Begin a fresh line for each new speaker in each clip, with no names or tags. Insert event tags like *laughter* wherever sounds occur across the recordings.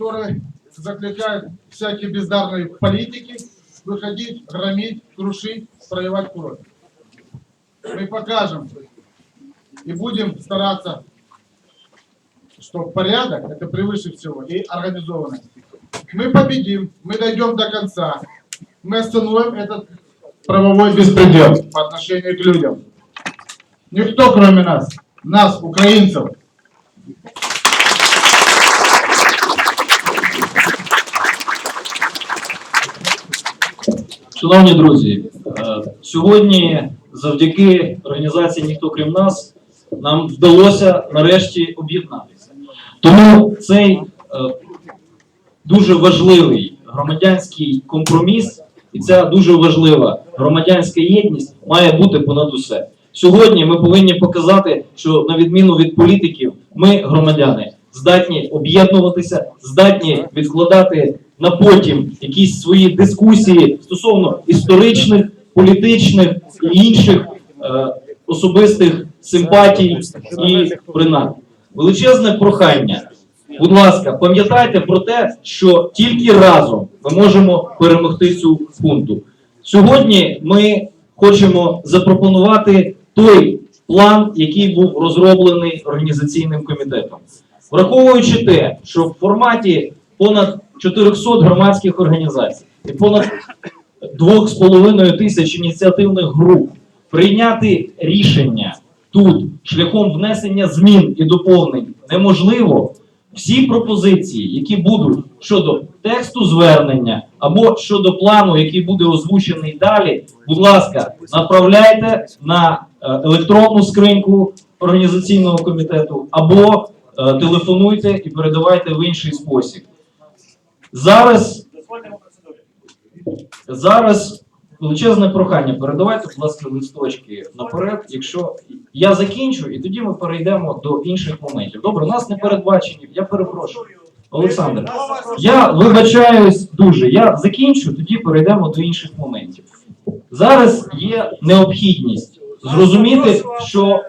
который закликает всякие бездарные политики выходить, громить, крушить, проливать кровь. Мы покажем и будем стараться, что порядок это превыше всего и организованность. Мы победим, мы дойдем до конца. Мы остановим этот правовой беспредел по отношению к людям. Никто, кроме нас, нас, украинцев,
Шановні друзі, е, сьогодні завдяки організації Ніхто крім нас нам вдалося нарешті об'єднатися. Тому цей е, дуже важливий громадянський компроміс і ця дуже важлива громадянська єдність має бути понад усе. Сьогодні ми повинні показати, що на відміну від політиків, ми, громадяни, здатні об'єднуватися, здатні відкладати на потім якісь свої дискусії стосовно історичних, політичних і інших е, особистих симпатій і принад. Величезне прохання. Будь ласка, пам'ятайте про те, що тільки разом ми можемо перемогти цю хунту. Сьогодні ми хочемо запропонувати той план, який був розроблений організаційним комітетом. Враховуючи те, що в форматі понад 400 громадських організацій і понад 2,5 тисяч ініціативних груп прийняти рішення тут шляхом внесення змін і доповнень неможливо. Всі пропозиції, які будуть щодо тексту звернення або щодо плану, який буде озвучений далі, будь ласка, направляйте на е, електронну скриньку організаційного комітету або телефонуйте і передавайте в інший спосіб. Зараз Зараз величезне прохання. Передавайте, будь ласка, листочки наперед. Якщо я закінчу, і тоді ми перейдемо до інших моментів. Добре, нас не передбачені. Я перепрошую. Олександр, я вибачаюсь дуже. Я закінчу, тоді перейдемо до інших моментів. Зараз є необхідність зрозуміти, що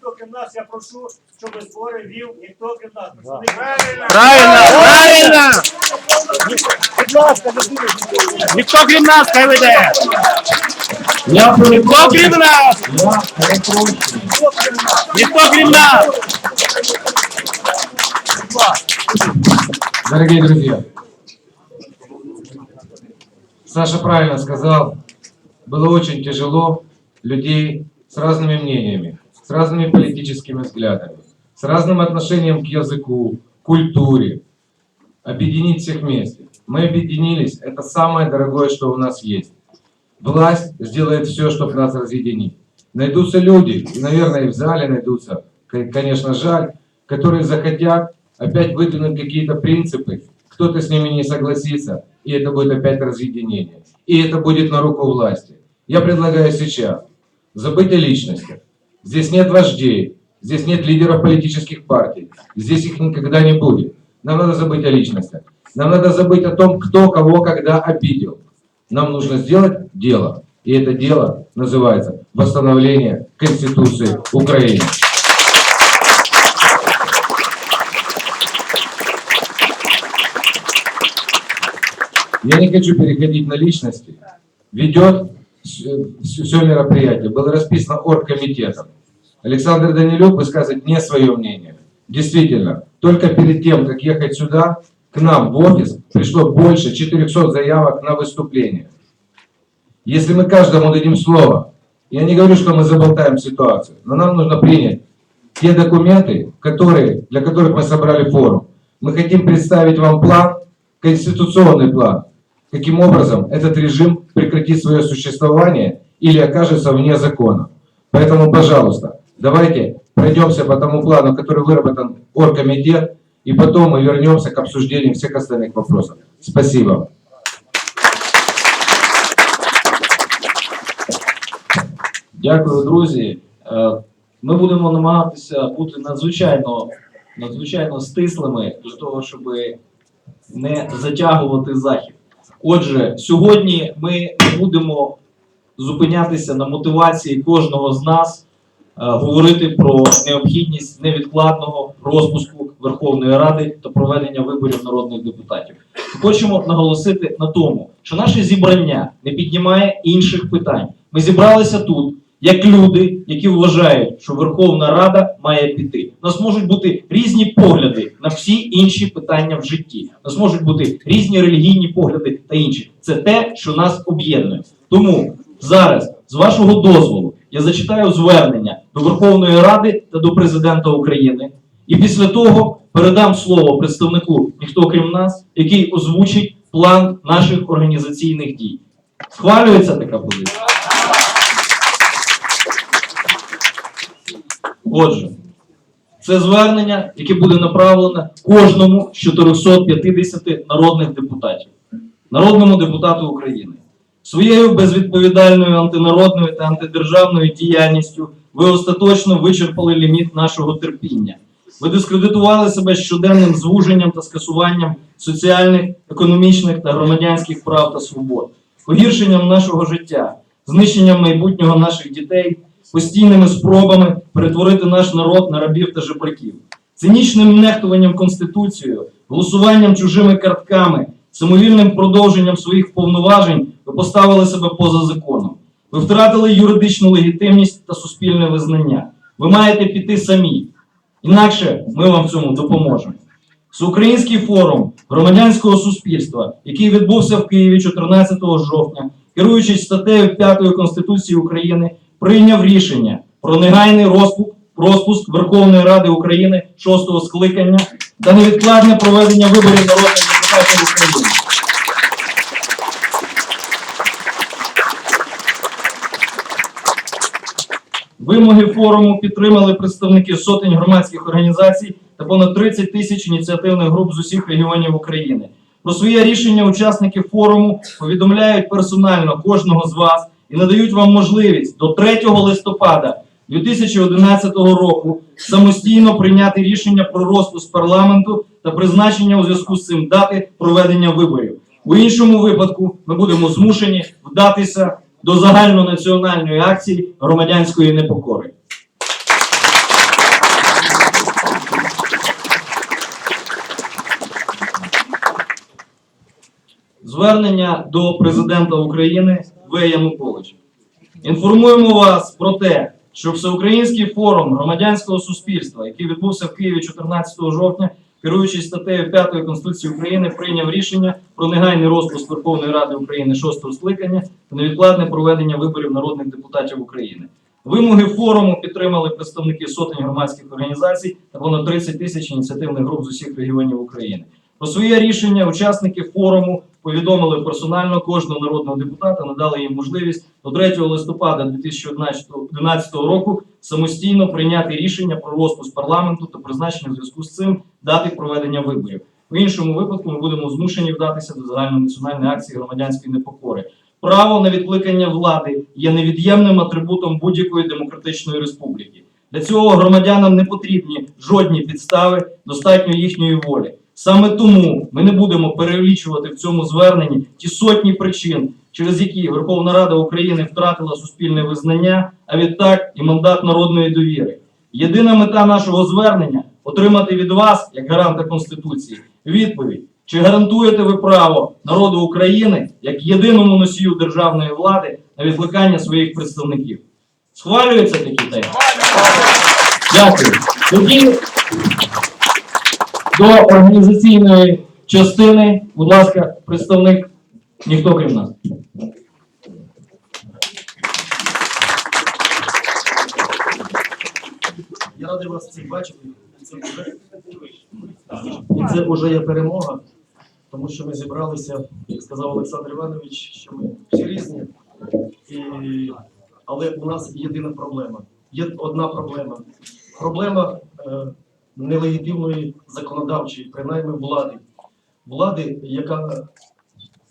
ніхто крім нас, я прошу, щоб збори вів ніхто крім нас.
Правильно, правильно! Ніхто крім нас хай веде!
я
Ніхто
перепрошую.
крім нас!
Я перепрошую.
Ніхто крім нас!
Дорогие друзья, Саша правильно сказал, было очень тяжело людей с разными мнениями, с разными политическими взглядами, с разным отношением к языку, культуре, объединить всех вместе. Мы объединились, это самое дорогое, что у нас есть. Власть сделает все, чтобы нас разъединить. Найдутся люди, и, наверное, и в зале найдутся, конечно, жаль, которые захотят опять выдвинуть какие-то принципы, кто-то с ними не согласится, и это будет опять разъединение. И это будет на руку власти. Я предлагаю сейчас забыть о личностях. Здесь нет вождей, здесь нет лидеров политических партий, здесь их никогда не будет. Нам надо забыть о личностях. Нам надо забыть о том, кто кого когда обидел. Нам нужно сделать дело. И это дело называется восстановление Конституции Украины. Я не хочу переходить на личности. Ведет все мероприятие, было расписано оргкомитетом. Александр Данилюк высказывает не свое мнение. Действительно, только перед тем, как ехать сюда, к нам в офис пришло больше 400 заявок на выступление. Если мы каждому дадим слово, я не говорю, что мы заболтаем ситуацию, но нам нужно принять те документы, которые, для которых мы собрали форум. Мы хотим представить вам план, конституционный план, каким образом этот режим прекратит свое существование или окажется вне закона. Поэтому, пожалуйста, давайте пройдемся по тому плану, который выработан оргкомитет, и потом мы вернемся к обсуждению всех остальных вопросов. Спасибо.
Дякую, друзі. Е, Ми будемо намагатися бути надзвичайно, надзвичайно стислими для того, щоб не затягувати захід. Отже, сьогодні ми будемо зупинятися на мотивації кожного з нас, е, говорити про необхідність невідкладного розпуску Верховної Ради та проведення виборів народних депутатів. Хочемо наголосити на тому, що наше зібрання не піднімає інших питань. Ми зібралися тут як люди, які вважають, що Верховна Рада має піти. У нас можуть бути різні погляди на всі інші питання в житті. У нас можуть бути різні релігійні погляди та інші. Це те, що нас об'єднує. Тому зараз, з вашого дозволу, я зачитаю звернення до Верховної Ради та до президента України. І після того передам слово представнику ніхто крім нас, який озвучить план наших організаційних дій. Схвалюється така позиція? Отже, це звернення, яке буде направлене кожному з 450 народних депутатів, народному депутату України. Своєю безвідповідальною антинародною та антидержавною діяльністю ви остаточно вичерпали ліміт нашого терпіння. Ви дискредитували себе щоденним звуженням та скасуванням соціальних, економічних та громадянських прав та свобод, погіршенням нашого життя, знищенням майбутнього наших дітей, постійними спробами перетворити наш народ на рабів та жебраків, цинічним нехтуванням Конституцією, голосуванням чужими картками, самовільним продовженням своїх повноважень ви поставили себе поза законом. Ви втратили юридичну легітимність та суспільне визнання. Ви маєте піти самі. Інакше ми вам в цьому допоможемо. Всеукраїнський форум громадянського суспільства, який відбувся в Києві 14 жовтня, керуючись статтею 5 Конституції України, прийняв рішення про негайний розпуск, розпуск Верховної Ради України 6 скликання та невідкладне проведення виборів народних депутатів України. Вимоги форуму підтримали представники сотень громадських організацій та понад 30 тисяч ініціативних груп з усіх регіонів України. Про своє рішення учасники форуму повідомляють персонально кожного з вас і надають вам можливість до 3 листопада 2011 року самостійно прийняти рішення про розпуск парламенту та призначення у зв'язку з цим дати проведення виборів. У іншому випадку ми будемо змушені вдатися до загальнонаціональної акції громадянської непокори. Звернення до президента України В. Януковича. Інформуємо вас про те, що Всеукраїнський форум громадянського суспільства, який відбувся в Києві 14 жовтня, керуючись статтею 5 Конституції України, прийняв рішення про негайний розпуск Верховної Ради України 6 скликання та невідкладне проведення виборів народних депутатів України. Вимоги форуму підтримали представники сотень громадських організацій та понад 30 тисяч ініціативних груп з усіх регіонів України. Про своє рішення учасники форуму повідомили персонально кожного народного депутата, надали їм можливість до 3 листопада 2011 року самостійно прийняти рішення про розпуск парламенту та призначення в зв'язку з цим дати проведення виборів. В іншому випадку ми будемо змушені вдатися до загальнонаціональної акції громадянської непокори. Право на відкликання влади є невід'ємним атрибутом будь-якої демократичної республіки. Для цього громадянам не потрібні жодні підстави, достатньо їхньої волі. Саме тому ми не будемо перелічувати в цьому зверненні ті сотні причин, через які Верховна Рада України втратила суспільне визнання, а відтак і мандат народної довіри. Єдина мета нашого звернення отримати від вас, як гаранта Конституції, відповідь, чи гарантуєте ви право народу України як єдиному носію державної влади на відкликання своїх представників? Схвалюється такі теми? Дякую. Тоді до організаційної частини, будь ласка, представник, ніхто крім нас.
Я радий вас всіх бачити. І це вже є перемога, тому що ми зібралися, як сказав Олександр Іванович, що ми всі різні. І... Але у нас єдина проблема. Є одна проблема. Проблема е, нелегітимної законодавчої, принаймні влади. Влади, яка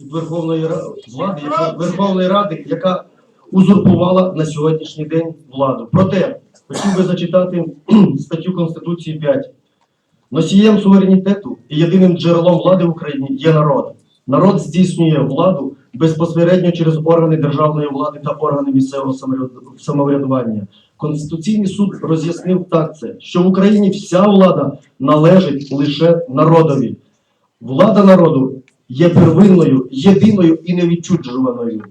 Верховної Ради, влади, яка, Верховної Ради, яка узурпувала на сьогоднішній день владу. Проте хотів би зачитати *clears throat* статтю Конституції 5. Носієм суверенітету і єдиним джерелом влади в Україні є народ. Народ здійснює владу безпосередньо через органи державної влади та органи місцевого самоврядування. Конституційний суд роз'яснив так це, що в Україні вся влада належить лише народові. Влада народу є первинною, єдиною і невідчуджуваною.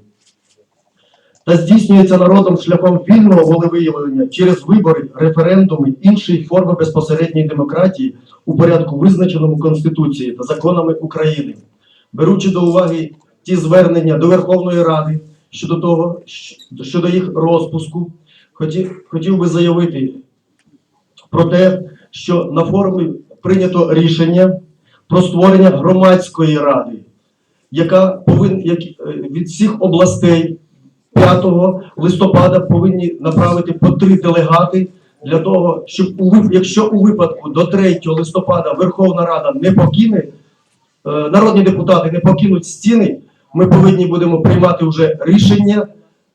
Та здійснюється народом шляхом вільного волевиявлення через вибори, референдуми, інші форми безпосередньої демократії у порядку, визначеному Конституцією та законами України, беручи до уваги ті звернення до Верховної Ради щодо того, щодо їх розпуску, хотів, хотів би заявити про те, що на форумі прийнято рішення про створення громадської ради, яка повинна як, е, від всіх областей 5 листопада повинні направити по три делегати для того, щоб якщо у випадку до 3 листопада Верховна Рада не покине, е, народні депутати не покинуть стіни, ми повинні будемо приймати вже рішення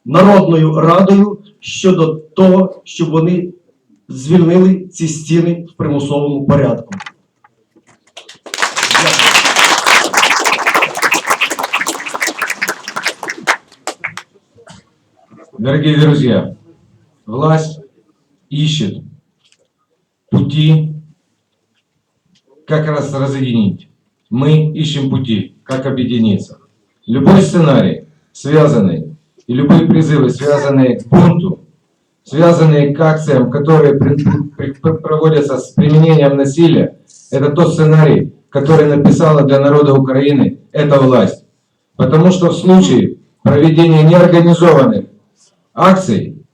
Народною Радою щодо того, щоб вони звільнили ці стіни в примусовому порядку.
Дорогие друзья, власть ищет пути, как раз разъединить. Мы ищем пути, как объединиться. Любой сценарий, связанный, и любые призывы, связанные к бунту, связанные к акциям, которые проводятся с применением насилия, это тот сценарий, который написала для народа Украины эта власть. Потому что в случае проведения неорганизованных акций,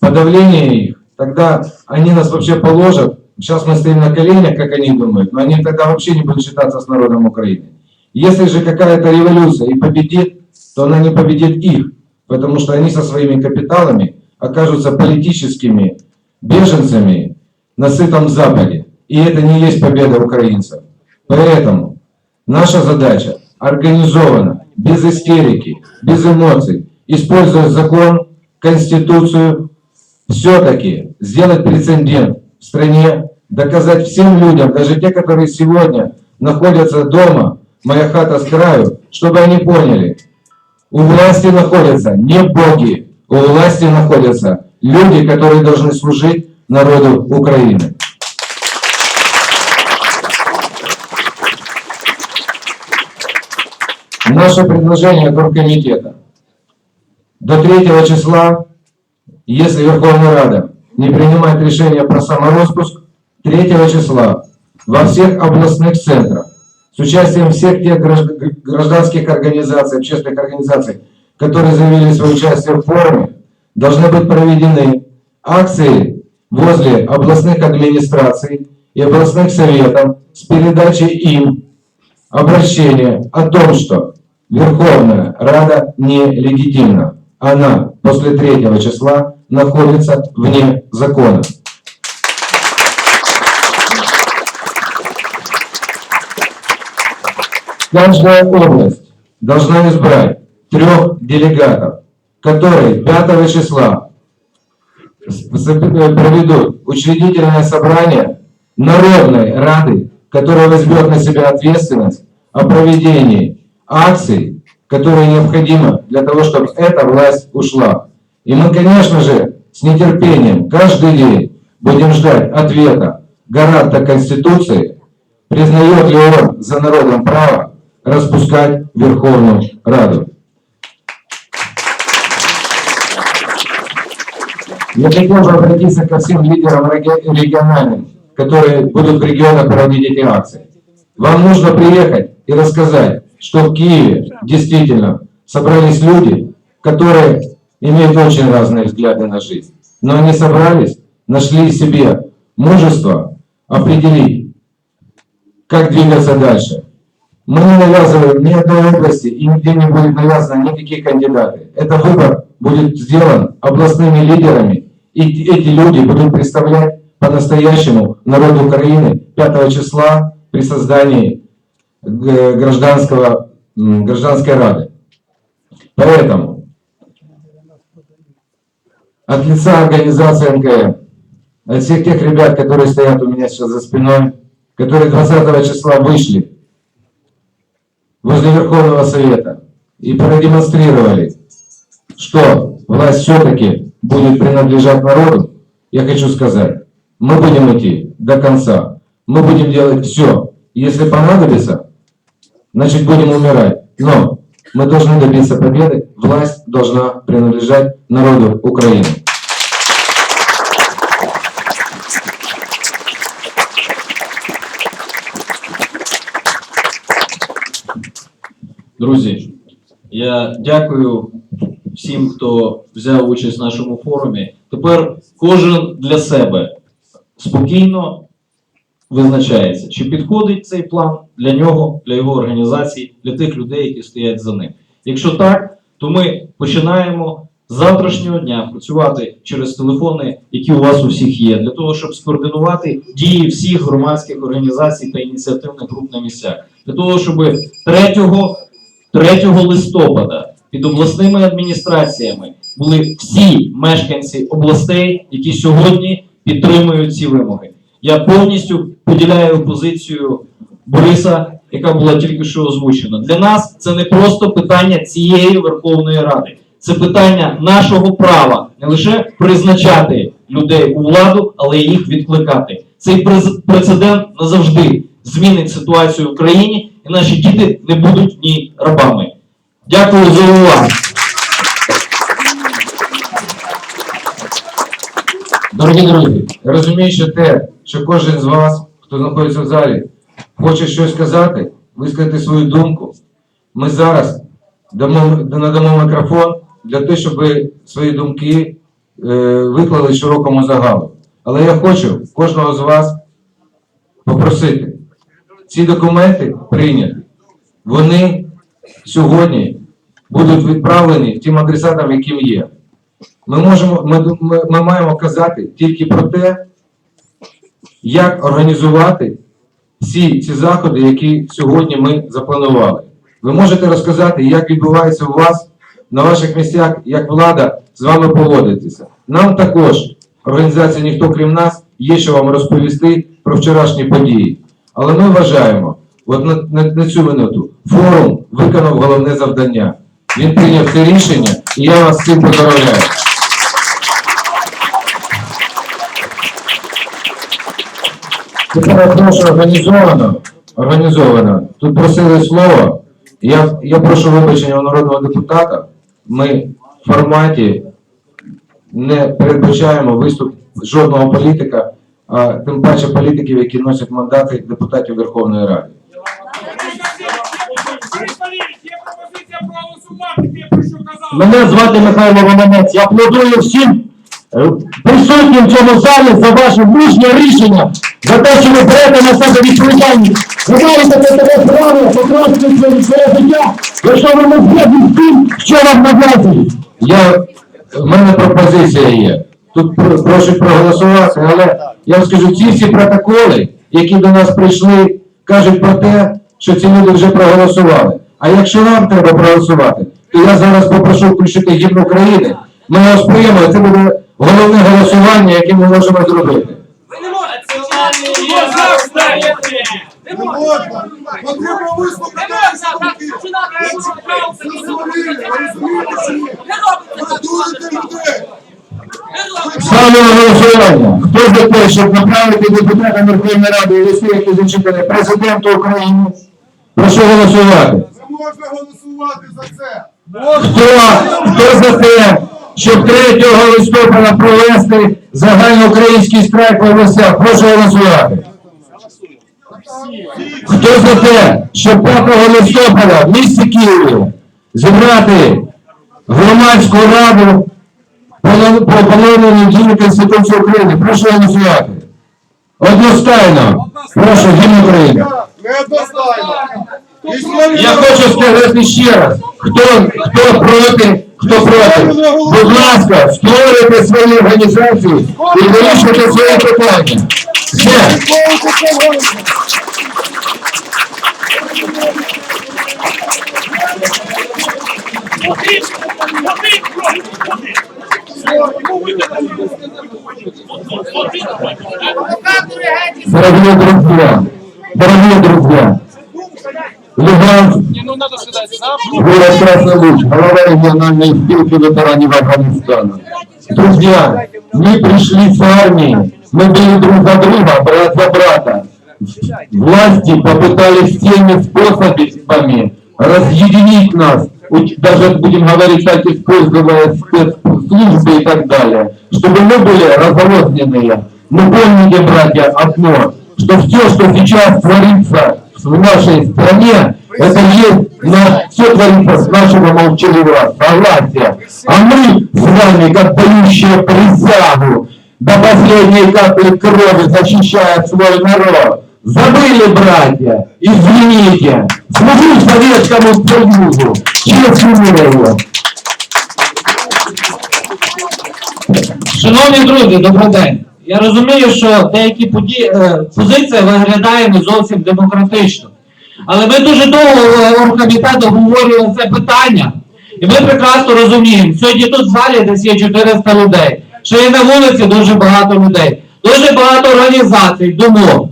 подавления их, тогда они нас вообще положат. Сейчас мы стоим на коленях, как они думают, но они тогда вообще не будут считаться с народом Украины. Если же какая-то революция и победит, то она не победит их, потому что они со своими капиталами окажутся политическими беженцами на сытом Западе. И это не есть победа украинцев. Поэтому наша задача организованно, без истерики, без эмоций, используя закон, конституцию, все-таки сделать прецедент в стране, доказать всем людям, даже те, которые сегодня находятся дома, моя хата с краю, чтобы они поняли, у власти находятся не боги, у власти находятся люди, которые должны служить народу Украины. Наше предложение Горкомитета. До 3 числа, если Верховная Рада не принимает решение про самороспуск, 3 числа во всех областных центрах с участием всех тех гражд- гражданских организаций, общественных организаций, которые заявили свое участие в форуме, должны быть проведены акции возле областных администраций и областных советов с передачей им обращения о том, что Верховная Рада нелегитимна. Она после 3 числа находится вне закона. Каждая область должна избрать трех делегатов, которые 5 числа проведут учредительное собрание Народной Рады, которая возьмет на себя ответственность о проведении акций, которые необходимы для того, чтобы эта власть ушла. И мы, конечно же, с нетерпением каждый день будем ждать ответа гаранта Конституции, признает ли он за народом право распускать Верховную Раду. Я хотел бы обратиться ко всем лидерам реги- региональным, которые будут в регионах проводить эти акции. Вам нужно приехать и рассказать, что в Киеве действительно собрались люди, которые имеют очень разные взгляды на жизнь. Но они собрались, нашли в себе мужество определить, как двигаться дальше. Мы не навязываем ни одной области и нигде не будет навязано никакие кандидаты. Это выбор будет сделан областными лидерами, и эти люди будут представлять по-настоящему народ Украины 5 числа при создании г- гражданского, гражданской рады. Поэтому от лица организации НКМ, от всех тех ребят, которые стоят у меня сейчас за спиной, которые 20 числа вышли возле Верховного Совета и продемонстрировали, что власть все-таки будет принадлежать народу, я хочу сказать, мы будем идти до конца. Мы будем делать все. Если понадобится, значит будем умирать. Но мы должны добиться победы. Власть должна принадлежать народу Украины.
Друзі, я дякую всім, хто взяв участь в нашому форумі. Тепер кожен для себе спокійно визначається, чи підходить цей план для нього, для його організації, для тих людей, які стоять за ним. Якщо так, то ми починаємо з завтрашнього дня працювати через телефони, які у вас у всіх є, для того, щоб скоординувати дії всіх громадських організацій та ініціативних груп на місцях, для того, щоб 3 3 листопада під обласними адміністраціями були всі мешканці областей, які сьогодні підтримують ці вимоги. Я повністю поділяю позицію Бориса, яка була тільки що озвучена. Для нас це не просто питання цієї Верховної Ради, це питання нашого права не лише призначати людей у владу, але й їх відкликати. Цей прецедент назавжди змінить ситуацію в країні, і наші діти не будуть в ній рабами. Дякую за увагу.
Дорогі друзі, я розумію, що те, що кожен з вас, хто знаходиться в залі, хоче щось сказати, висказати свою думку. Ми зараз дамо, надамо мікрофон для того, щоб свої думки е, виклали широкому загалу. Але я хочу кожного з вас попросити ці документи прийняти. Вони сьогодні будуть відправлені тим адресатам, яким є. Ми можемо, ми, ми, ми маємо казати тільки про те, як організувати всі ці заходи, які сьогодні ми запланували. Ви можете розказати, як відбувається у вас на ваших місцях, як влада з вами поводитися. Нам також, організація ніхто крім нас, є що вам розповісти про вчорашні події. Але ми вважаємо, от на, на, на цю минуту форум виконав головне завдання. Він прийняв це рішення, і я вас цим поздравляю. Тепер прошу організовано, організовано. Тут просили слово. Я, я прошу вибачення у народного депутата. Ми в форматі не передбачаємо виступ жодного політика, тим паче політиків, які носять мандати депутатів Верховної Ради.
Мене звати Михайло Романець. Я аплодую всім е, присутнім в цьому залі за ваше мужнє рішення, за те, що ви берете на себе відповідальність. Ви маєте на себе право покращити своє життя, якщо ви не згідні з тим, що вам нав'язують.
Я, в мене пропозиція є. Тут прошу проголосувати, але я вам скажу, ці всі протоколи, які до нас прийшли, кажуть про те, що ці люди вже проголосували. А якщо вам треба проголосувати, то я зараз попрошу включити гімн України. Ми його сприймемо, це буде головне голосування, яке ми можемо зробити.
Не можна. Потрібно вислухати людей.
Ставлю на голосування. Хто за те, щоб направити депутата Верховної Ради листи, які зачитані президенту України? Прошу голосувати.
Можна голосувати за це.
Хто, хто за те, щоб 3 листопада провести загальноукраїнський страйк в областях? Прошу голосувати. Хто за те, щоб 5 листопада в місті Києві зібрати громадську раду по по дії Конституції України? Прошу голосувати. Одностайно. Прошу, гімн України. Я хочу сказати ще раз, хто, хто проти, хто проти. Будь ласка, створюйте свої організації і вирішуйте свої питання. Все. Дорогие друзья, дорогие друзья, Луганск, город Красный Луч, глава региональной спілки ветеранів Афганистана. Друзья, мы пришли с армией, мы были друг за друга, брат за брата. Власти попытались всеми способами разъединить нас, даже будем говорить так, используя спецслужбы и так далее, чтобы мы были разрозненные. Но помните, братья, одно, что все, что сейчас творится в нашей стране, это есть на, все творится с нашего молчаливого согласия. А мы с вами, как дающие присягу, до последней капли крови защищая свой народ. Забыли, братья, извините, служу Советскому Союзу, честь имею.
Шановні друзі, добрий день. Я розумію, що деякі поді... е, позиції виглядає не зовсім демократично. Але ми дуже довго в оргкомітету обговорювали це питання. І ми прекрасно розуміємо, сьогодні тут в залі десь є 400 людей, що є на вулиці дуже багато людей, дуже багато організацій, думок.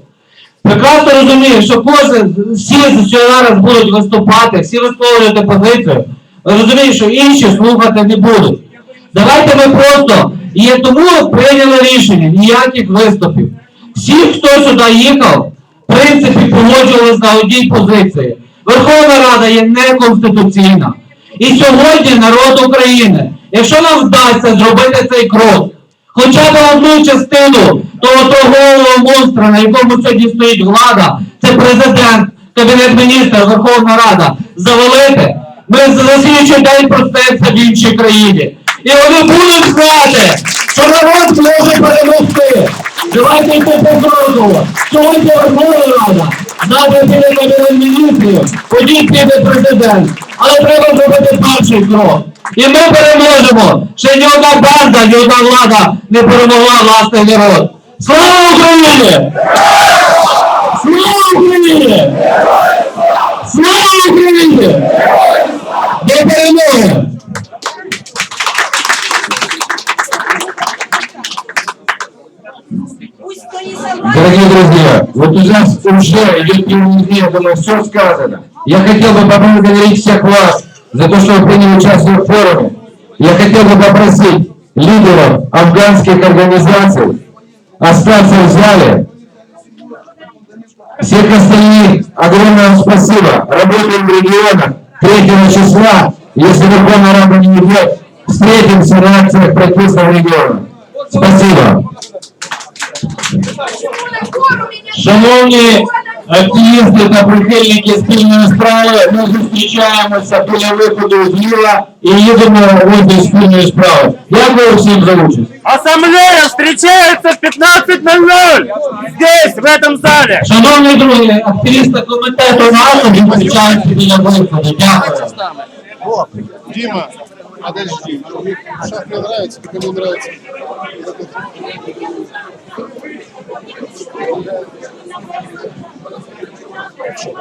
Прекрасно розумію, що кожен, всі зараз будуть виступати, всі висловлювати позицію, розумію, що інші слухати не будуть. Давайте ми просто і тому прийняли рішення ніяких виступів. Всі, хто сюди їхав, в принципі, погоджувалися на одній позиції. Верховна Рада є неконституційна. І сьогодні народ України, якщо нам вдасться зробити цей крок, хоча б одну частину того торгового монстра, на якому сьогодні стоїть влада, це президент, Кабінет міністрів, Верховна Рада, завалити, ми за слідчий день простимося в іншій країні. І вони будуть знати, що народ може перемогти. Давайте йти по кроку. Сьогодні Верховна Рада, завтра піде Кабінет міністрів, тоді піде президент. Але треба зробити перший крок. І ми переможемо. Ще ні одна банда, ні одна влада не перемогла власний народ. Слава Україні! Слава Україні! Слава Україні! До перемоги!
Дорогие друзья, вот у нас уже идет не я думаю, все сказано. Я хотел бы поблагодарить всех вас за то, что вы приняли участие в форуме. Я хотел бы попросить лидеров афганских организаций остаться в зале. Всех остальных огромное вам спасибо. Работаем в регионах 3 числа. Если Верховная Рада не идет, встретимся на акциях протеста в регионах. Спасибо.
Шановні активісти та прихильники спільної справи, ми зустрічаємося біля виходу зліва і їдемо вийти спільної справи. Дякую всім за участь.
Ассамблея встречается в 15.00 здесь, в этом зале.
Шановні друзі, активісти комітету НАТО зустрічаються біля виходу. Дякую.
Дима, подожди. Сейчас мне нравится, как ему нравится. Слушай,